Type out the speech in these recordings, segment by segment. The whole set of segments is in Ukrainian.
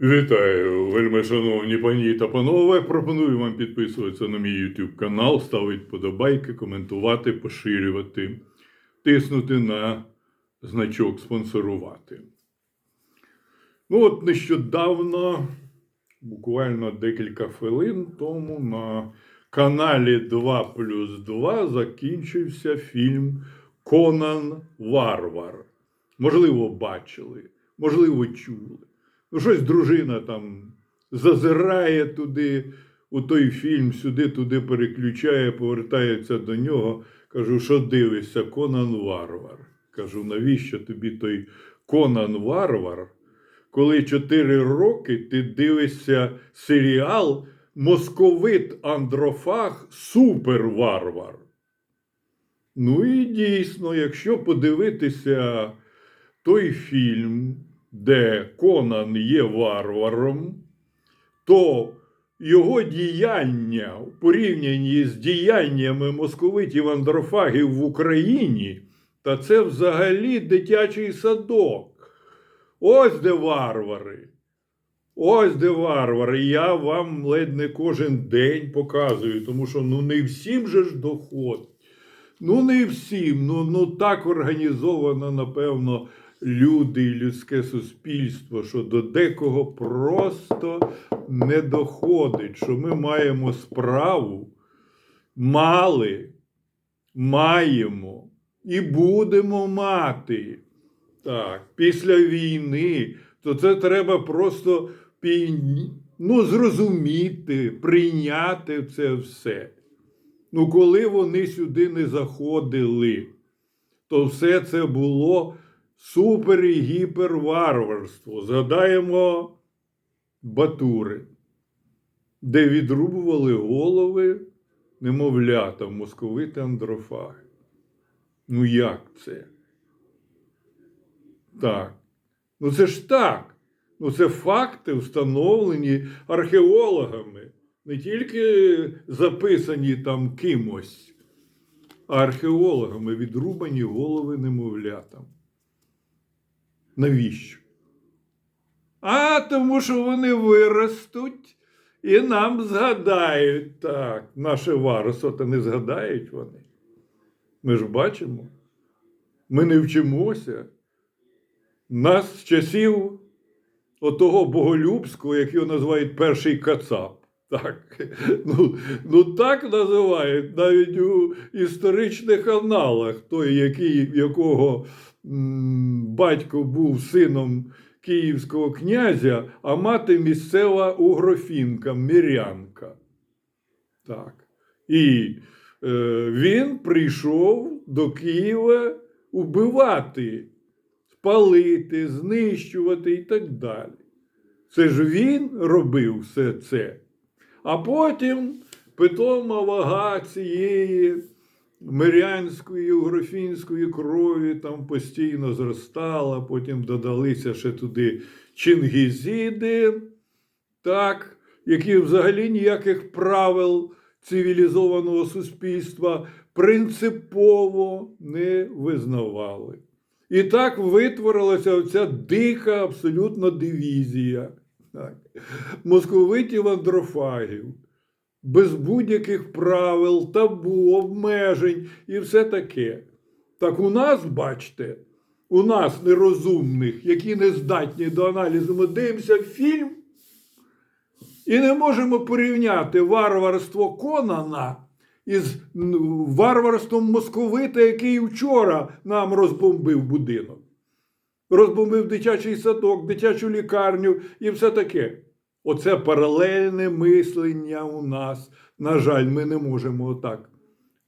Вітаю, вельми шановні пані та панове. Пропоную вам підписуватися на мій YouTube канал, ставити подобайки, коментувати, поширювати, тиснути на значок спонсорувати. Ну, от нещодавно, буквально декілька хвилин тому, на каналі 2 плюс 2 закінчився фільм Конан Варвар. Можливо, бачили, можливо, чули. Щось дружина там зазирає туди, у той фільм, сюди, туди переключає, повертається до нього. Кажу, що дивишся, Конан Варвар. Кажу, навіщо тобі той Конан Варвар, коли 4 роки ти дивишся серіал Московит Андрофаг Суперварвар. Ну і дійсно, якщо подивитися той фільм, де Конан є варваром, то його діяння в порівнянні з діяннями московитів андрофагів в Україні, та це взагалі дитячий садок. Ось де варвари. Ось де варвари. Я вам ледь не кожен день показую, тому що ну не всім же ж доходить. Ну, не всім. Ну, ну так організовано, напевно, люди і людське суспільство, що до декого просто не доходить, що ми маємо справу, мали, маємо і будемо мати. Так, після війни, то це треба просто ну, зрозуміти, прийняти це все. Ну, коли вони сюди не заходили, то все це було супер і гіперварварство. Згадаємо Батури, де відрубували голови немовлятам, московити андрофаги. Ну як це? Так. Ну це ж так. Ну це факти, встановлені археологами, не тільки записані там кимось, а археологами відрубані голови немовлятам. Навіщо? А тому, що вони виростуть і нам згадають так. Наше варство, то не згадають вони. Ми ж бачимо. Ми не вчимося. Нас з часів отого боголюбського, як його називають перший кацап. Так. Ну, ну так називають навіть у історичних аналах, той, який, якого м, батько був сином київського князя, а мати місцева угрофінка, мірянка. Так. І е, він прийшов до Києва убивати, спалити, знищувати і так далі. Це ж він робив все це. А потім питома вага цієї мирянської, угрофінської крові там постійно зростала, потім додалися ще туди чингізіди, так, які взагалі ніяких правил цивілізованого суспільства принципово не визнавали. І так витворилася оця дика абсолютно дивізія так, московитів андрофагів, без будь-яких правил, табу, обмежень і все таке. Так у нас, бачите, у нас нерозумних, які не здатні до аналізу, ми дивимося фільм і не можемо порівняти варварство Конана із варварством московита, який вчора нам розбомбив будинок. Розбомбив дитячий садок, дитячу лікарню і все таке. Оце паралельне мислення у нас. На жаль, ми не можемо отак.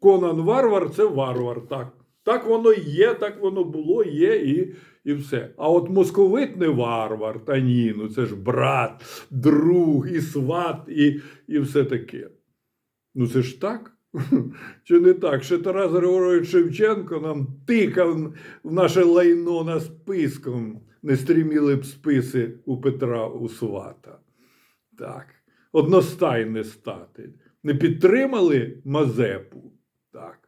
Конан варвар це варвар. Так Так воно є, так воно було, є і, і все. А от московит не варвар, та ні, ну це ж брат, друг, і сват, і, і все таке. Ну це ж так. Чи не так? Ще Тарас Григорович Шевченко нам тикав в наше лайно на списком. Не стріміли б списи у Петра у свата. Так. Одностайне стати. Не підтримали Мазепу. Так.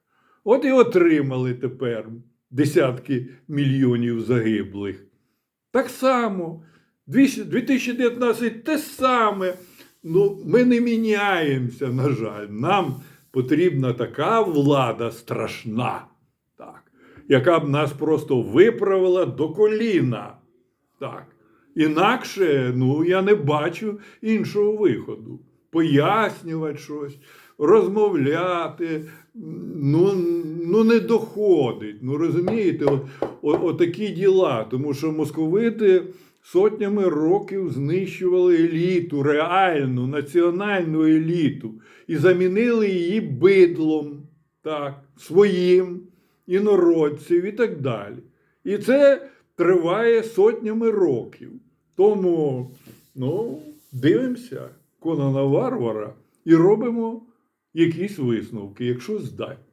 От і отримали тепер десятки мільйонів загиблих. Так само 2019 те саме. Ну, ми не міняємося, на жаль. Нам потрібна така влада страшна, так, яка б нас просто виправила до коліна. Так. Інакше, ну, я не бачу іншого виходу. Пояснювати щось, розмовляти, ну, ну не доходить. Ну розумієте, от, от, от такі діла. Тому що московити сотнями років знищували еліту, реальну національну еліту, і замінили її бидлом, так, своїм, інородців і так далі. І це триває сотнями років. Тому ну, дивимося Конана Варвара і робимо якісь висновки, якщо здатні.